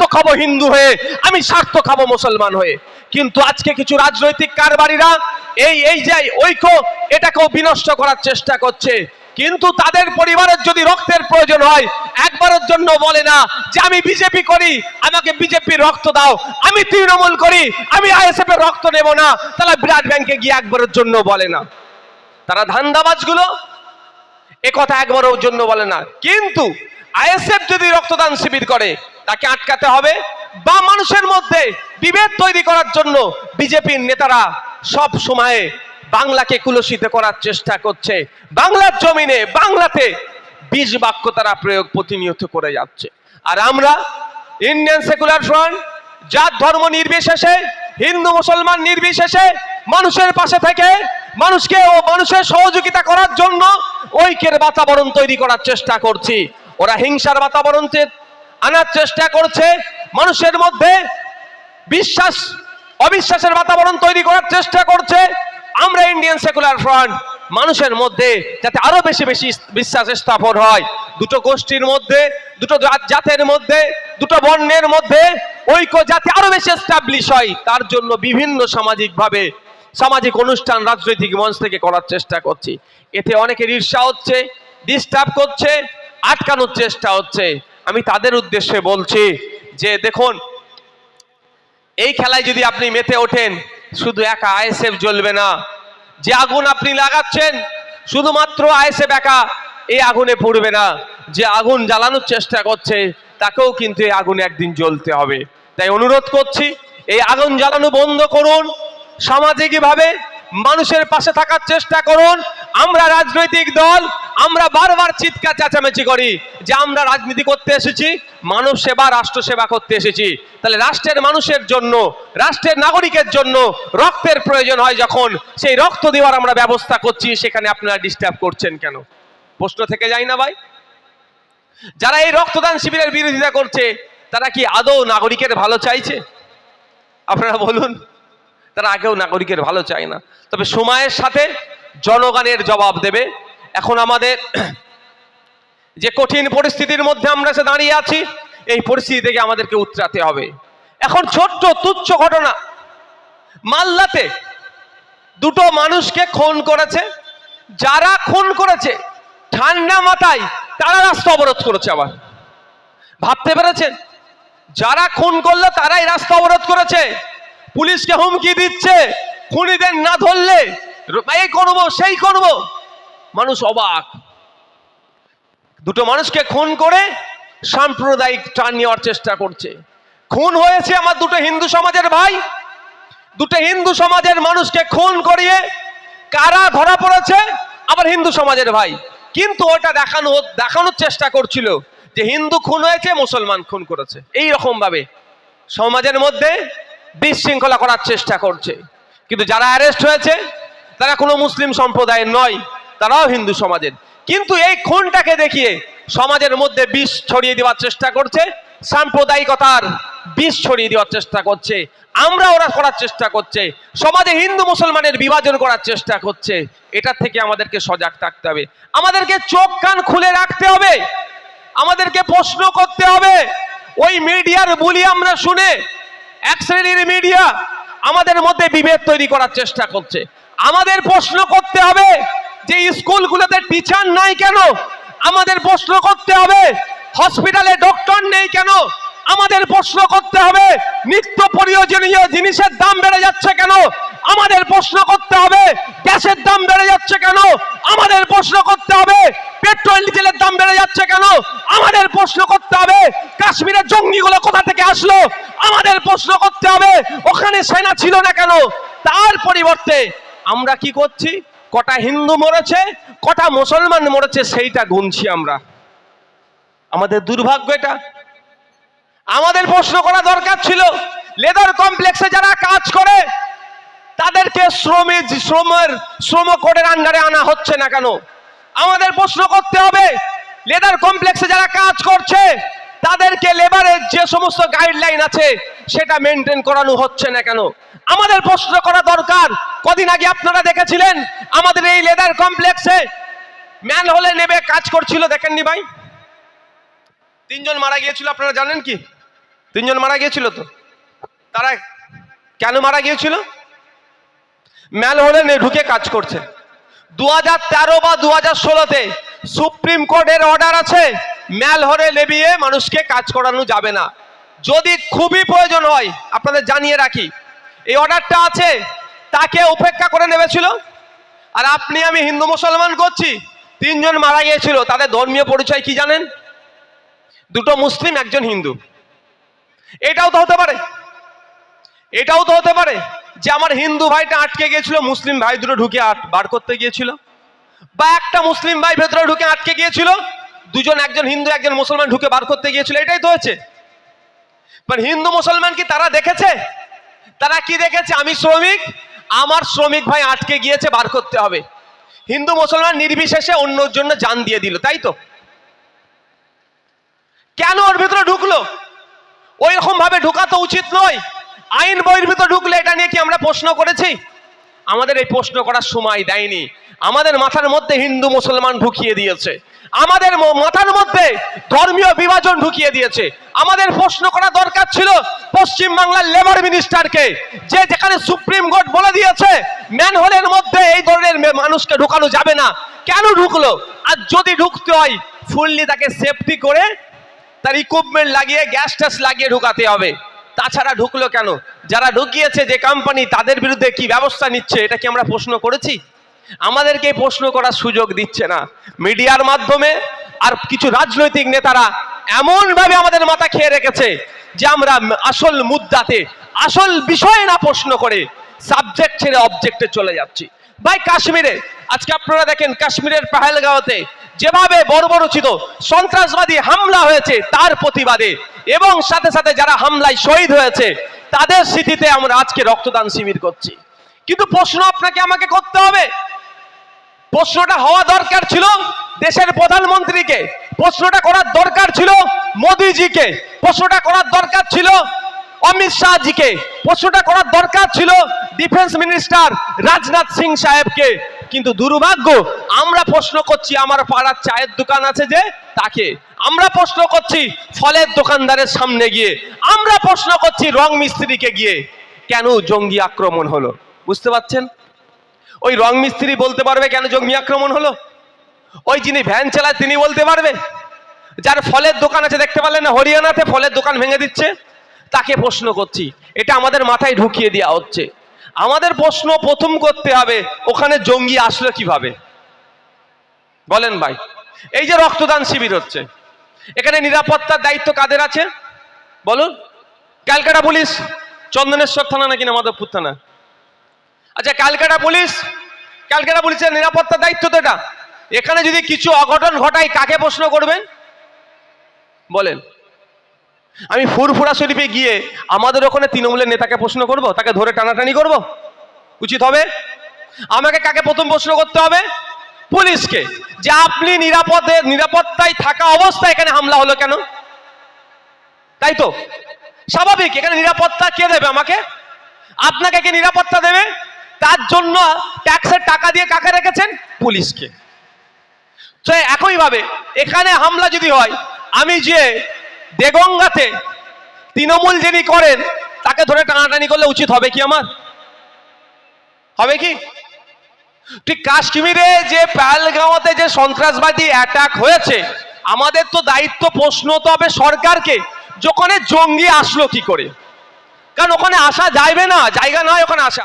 স্বার্থ খাব হিন্দু হয়ে, আমি স্বার্থ খাব মুসলমান হয়ে। কিন্তু আজকে কিছু রাজনৈতিক কারবারিরা এই এই যে ঐক্য, এটাকেও বিনষ্ট করার চেষ্টা করছে। কিন্তু তাদের পরিবারের যদি রক্তের প্রয়োজন হয়, একবারের জন্য বলে না যে আমি বিজেপি করি, আমাকে বিজেপির রক্ত দাও, আমি তৃণমূল করি, আমি আইএসএফ এর রক্ত নেব না তারা ব্লাড ব্যাংকে গিয়ে একবারের জন্য বলে না। তারা ধান্দাবাজগুলো, এ কথা একবারের জন্য বলে না। কিন্তু আইএসএফ যদি রক্তদান শিবির করে তাকে আটকাতে হবে বা মানুষের মধ্যে বিভেদ তৈরি করার জন্য বিজেপির নেতারা সব সময়ে বাংলাকে কুলসিত করার চেষ্টা করছে। বাংলার জমিনে, বাংলাতে বীজ বাক্য তারা প্রয়োগ প্রতিনিয়ত করে যাচ্ছে। আর আমরা ইন্ডিয়ান সেকুলার ফ্রন্ট জাত, ধর্ম নির্বিশেষে, হিন্দু, মুসলমান নির্বিশেষে মানুষের পাশে থেকে মানুষকে ও মানুষের সহযোগিতা করার জন্য ঐক্যের বাতাবরণ তৈরি করার চেষ্টা করছি। ওরা হিংসার বাতাবরণ আনার চেষ্টা করছে মানুষের মধ্যে বিশ্বাস, অবিশ্বাসের বাতাবরণ তৈরি করার চেষ্টা করছে। আমরা ইন্ডিয়ান সেকুলার ফ্রন্ট মানুষের মধ্যে যাতে আরও বেশি বেশি বিশ্বাস স্থাপন হয়। দুটো গোষ্ঠীর মধ্যে, দুটো জাতের মধ্যে, দুটো বর্ণের মধ্যে ঐক্য যাতে আরও বেশি এস্টাবলিশ হয়, তার জন্য বিভিন্ন সামাজিক ভাবে সামাজিক অনুষ্ঠান, রাজনৈতিক মঞ্চ থেকে করার চেষ্টা করছি। এতে অনেকের ঈর্ষা হচ্ছে ডিস্টার্ব করছে, আটকানোর চেষ্টা হচ্ছে। আমি তাদের উদ্দেশ্যে বলছি যে দেখুন, এই খেলায় যদি আপনি মেতে ওঠেন, শুধু একা আইএসএফ জ্বলবে না। যে আগুন আপনি লাগাচ্ছেন, শুধুমাত্র আইএসএফ একা এই আগুনে পড়বে না। যে আগুন জ্বালানোর চেষ্টা করছে, তাকেও কিন্তু এই আগুনে একদিন জ্বলতে হবে। তাই অনুরোধ করছি, এই আগুন জ্বালানো বন্ধ করুন। সামাজিকভাবে মানুষের পাশে থাকার চেষ্টা করুন। আমরা রাজনৈতিক দল, আমরা বারবার চিৎকার, চেঁচামেচি করি যে আমরা রাজনীতি করতে এসেছি মানব সেবা, রাষ্ট্র সেবা করতে এসেছি। তাহলে রাষ্ট্রের মানুষের জন্য, রাষ্ট্রের নাগরিকের জন্য রক্তের প্রয়োজন হয় যখন সেই রক্ত দেওয়ার আমরা ব্যবস্থা করছি, সেখানে আপনারা ডিস্টার্ব করছেন কেন? প্রশ্ন থেকে যায় না ভাই? যারা এই রক্তদান শিবিরের বিরোধিতা করছে, তারা কি আদৌ নাগরিকের ভালো চাইছে? আপনারা বলুন, তারা আগেও নাগরিকের ভালো চায় না। তবে সময়ের সাথে জনগণের জবাব দেবে। এখন আমাদের যে কঠিন পরিস্থিতির মধ্যে আমরা সে দাঁড়িয়ে আছি, এই পরিস্থিতি থেকে আমাদেরকে উতরাতে হবে। এখন ছোট্ট তুচ্ছ ঘটনা। মাল্লাতে দুটো মানুষকে খুন করেছে। যারা খুন করেছে, ঠান্ডা মাথায় তারা রাস্তা অবরোধ করেছে আবার। ভাবতে পেরেছেন? যারা খুন করল, তারাই রাস্তা অবরোধ করেছে। পুলিশকে হুমকি দিচ্ছে। খুনিদের না ধরলে এই করব সেই করব মানুষ অবাক। দুটো মানুষকে খুন করে সাম্প্রদায়িক টান নেওয়ার চেষ্টা করছে। খুন হয়েছে আমার দুটো হিন্দু সমাজের ভাই। দুটো হিন্দু সমাজের মানুষকে খুন করিয়ে কারা ধরা পড়েছে? আবার হিন্দু সমাজের ভাই। কিন্তু ওটা দেখানো দেখানোর চেষ্টা করছিল যে হিন্দু খুন হয়েছে, মুসলমান খুন করেছে। এই রকম ভাবে সমাজের মধ্যে বিশৃঙ্খলা করার চেষ্টা করছে। কিন্তু যারা অ্যারেস্ট হয়েছে তারা কোনো মুসলিম সম্প্রদায়ের নয়, তারাও হিন্দু সমাজের। কিন্তু এই খুনটাকে দেখিয়ে সমাজের মধ্যে বিষ ছড়িয়ে দেওয়ার চেষ্টা করছে, সাম্প্রদায়িকতার বিষ ছড়িয়ে দেওয়ার চেষ্টা করছে, আমরা ওরা করার চেষ্টা করছে, সমাজে হিন্দু মুসলমানের বিভাজন করার চেষ্টা করছে এটার থেকে আমাদেরকে সজাগ থাকতে হবে। আমাদেরকে চোখ কান খুলে রাখতে হবে, আমাদেরকে প্রশ্ন করতে হবে। ওই মিডিয়ার বলি আমরা শুনে, এক শ্রেণির মিডিয়া আমাদের মধ্যে বিভেদ তৈরি করার চেষ্টা করছে। আমাদের প্রশ্ন করতে হবে যে স্কুলগুলোতে টিচার নাই কেন? আমাদের প্রশ্ন করতে হবে, হসপিটালে ডক্টর নেই কেন? আমাদের প্রশ্ন করতে হবে, নিত্য প্রয়োজনীয় জিনিসের দাম বেড়ে যাচ্ছে কেন? আমাদের প্রশ্ন করতে হবে, গ্যাসের দাম বেড়ে যাচ্ছে কেন? আমাদের প্রশ্ন করতে হবে, পেট্রোল, ডিজেলের দাম বেড়ে যাচ্ছে কেন? আমাদের প্রশ্ন করতে হবে, কাশ্মীরের জঙ্গিগুলো কোথা থেকে আসলো? আমাদের প্রশ্ন করতে হবে, ওখানে সেনা ছিল না কেন? তার পরিবর্তে আমরা কি করছি? কটা হিন্দু মরেছে, কটা মুসলমান মরেছে, সেইটা গুনছি আমরা। আমাদের দুর্ভাগ্য এটা। আমাদের প্রশ্ন করা দরকার ছিল, লেদার কমপ্লেক্সে যারা কাজ করে, তাদেরকে শ্রমে শ্রমের শ্রম কোডের আন্ডারে আনা হচ্ছে না কেন? আমাদের প্রশ্ন করতে হবে, লেদার কমপ্লেক্সে যারা কাজ করছে তাদেরকে লেবারের যে সমস্ত গাইডলাইন আছে, সেটা মেনটেন করানো হচ্ছে না কেন? আমাদের প্রশ্ন করা দরকার। কদিন আগে আপনারা দেখেছিলেন, আমাদের এই লেদার কমপ্লেক্সে ম্যান হলে নেবে কাজ করছিল, দেখেননি ভাই? তিনজন মারা গিয়েছিল, আপনারা জানেন কি? তিনজন মারা গিয়েছিল তো? তারা কেন মারা গিয়েছিল? ম্যাল হলে ঢুকে কাজ করছে। দু হাজার তেরো বা দু হাজার ষোলোতে সুপ্রিম কোর্টের অর্ডার আছে ম্যাল হরে লেবিয়ে মানুষকে কাজ করানো যাবে না। যদি খুবই প্রয়োজন হয়, আপনাদের জানিয়ে রাখি, এই অর্ডারটা আছে, তাকে উপেক্ষা করে নেবেছিল আর আপনি, আমি হিন্দু মুসলমান করছি, তিনজন মারা গিয়েছিল, তাদের ধর্মীয় পরিচয় কি জানেন? দুটো মুসলিম, একজন হিন্দু। এটাও তো হতে পারে। এটাও তো হতে পারে যে আমার হিন্দু ভাইটা আটকে গিয়েছিল, মুসলিম ভাই দুটো ঢুকে আট বার করতে গিয়েছিল, বা একটা মুসলিম ভাই ভেতরে ঢুকে আটকে গিয়েছিল দুজন একজন হিন্দু, একজন মুসলমান ঢুকে বার করতে গিয়েছিল, এটাই তো হয়েছে। হিন্দু, মুসলমান কি তারা দেখেছে? তারা কি দেখেছে? আমি শ্রমিক, আমার শ্রমিক ভাই আটকে গিয়েছে, বার করতে হবে। হিন্দু, মুসলমান নির্বিশেষে অন্যর জন্য জান দিয়ে দিল, তাই তো? কেন ওর ভিতরে ঢুকলো? ওই রকম ভাবে ঢোকা তো উচিত নয়। আইন বইয়ের ভিতর ঢুকলে এটা নিয়ে কি আমরা প্রশ্ন করেছি? আমাদের এই প্রশ্ন করার সময় দেয়নি। আমাদের মাথার মধ্যে হিন্দু মুসলমান ঢুকিয়ে দিয়েছে। আমাদের মাথার মধ্যে ধর্মীয় বিভাজন ঢুকিয়ে দিয়েছে। আমাদের প্রশ্ন করা দরকার ছিল পশ্চিম বাংলার লেবার মিনিস্টারকে যে যেখানে সুপ্রিম কোর্ট বলে দিয়েছে ম্যানহোলের মধ্যে এই ধরনের মানুষকে ঢুকানো যাবে না। কেন ঢুকলো? আর যদি ঢুকতে হয় ফুললি তাকে সেফটি করে তার ইকুইপমেন্ট লাগিয়ে গ্যাস ট্যাস লাগিয়ে ঢুকাতে হবে। তাছাড়া ঢুকলো কেন? যারা ঢুকিয়েছে যে কোম্পানি তাদের বিরুদ্ধে কি ব্যবস্থা নিচ্ছে, এটা কি আমরা প্রশ্ন করেছি? আমাদেরকে প্রশ্ন করার সুযোগ দিচ্ছে না। মিডিয়ার মাধ্যমে আর কিছু রাজনৈতিক নেতারা এমনভাবে আমাদের মাথা খেয়ে রেখেছে যে আমরা আসল মুদ্রাতে, আসল বিষয়ে না প্রশ্ন করে সাবজেক্ট ছেড়ে অবজেক্টে চলে যাচ্ছি। ভাই, কাশ্মীরে, আজকে আপনারা দেখেন কাশ্মীরের পাহেলগাঁওতে যেভাবে বর্বরচিত সন্ত্রাসবাদী হামলা হয়েছে, তার প্রতিবাদে এবং সাথে সাথে যারা হামলায় শহীদ হয়েছে তাদের স্মৃতিতে আমরা আজকে রক্তদান শিবির করছি। কিন্তু প্রশ্ন আপনাকে আমাকে করতে হবে। প্রশ্নটা হওয়া দরকার ছিল দেশের প্রধানমন্ত্রীকে। প্রশ্নটা করার দরকার ছিল মোদিজিকে। প্রশ্নটা করার দরকার ছিল অমিত শাহজিকে। প্রশ্নটা করার দরকার ছিল ডিফেন্স মিনিস্টার রাজনাথ সিং সাহেবকে। কিন্তু দুর্ভাগ্য, আমরা প্রশ্ন করছি, আমার পাড়ার চায়ের দোকান আছে যে তাকে। আমরা প্রশ্ন করছি ফলের দোকানদারের সামনে গিয়ে। আমরা প্রশ্ন করছি রং মিস্ত্রিকে গিয়ে। কেন জঙ্গি আক্রমণ হলো? বুঝতে পারছেন? ওই রং মিস্ত্রি বলতে পারবে কেন জঙ্গি আক্রমণ হলো? ওই যিনি ভ্যান চালায় তিনি বলতে পারবে? যার ফলের দোকান আছে, দেখতে পারলেন না, হরিয়ানাতে ফলের দোকান ভেঙে দিচ্ছে। তাকে প্রশ্ন করছি, এটা আমাদের মাথায় ঢুকিয়ে দেওয়া হচ্ছে। আমাদের প্রশ্ন প্রথম করতে হবে, ওখানে জঙ্গি আসলো কীভাবে? বলেন ভাই, এই যে রক্তদান শিবির হচ্ছে নিরাপত্তার দায়িত্ব কাদের আছে? বলুন। ক্যালকাটা পুলিশ, চন্দনেশ্বর থানা নাকি না মাধবপুর থানা? আচ্ছা ক্যালকাটা পুলিশ, ক্যালকাটা পুলিশের নিরাপত্তার দায়িত্ব তো এটা। এখানে যদি কিছু অঘটন ঘটায়, কাকে প্রশ্ন করবেন? বলেন। আমি ফুরফুরা শরীফে গিয়ে আমাদের ওখানে তৃণমূলের নেতাকে প্রশ্ন করব? তাকে ধরে টানাটানি করব? উচিত হবে? আমাকে কাকে প্রথম প্রশ্ন করতে হবে? পুলিশকে যে আপনি নিরাপদে, নিরাপত্তায় থাকা অবস্থায় এখানে হামলা হলো কেন? তাই তো? স্বাভাবিক, এখানে নিরাপত্তা কে দেবে আমাকে? আপনাকে কে নিরাপত্তা দেবে? তার জন্য ট্যাক্সের টাকা দিয়ে কাকে রেখেছেন? পুলিশকে। তো একইভাবে, এখানে হামলা যদি হয়, আমি যে দেগঙ্গাতে তৃণমূল যিনি করেন, তাকে ধরে টানাটানি করলে উচিত হবে কি আমার? হবে কি? ঠিক কাশ্মীরে যে পালগাঁওতে যে সন্ত্রাসবাদী অ্যাটাক হয়েছে, আমাদের তো দায়িত্ব প্রশ্ন তো হবে সরকারকে যে ওখানে জঙ্গি আসলো কি করে? কারণ ওখানে আসা যাইবে না, জায়গা নয় ওখানে আসা।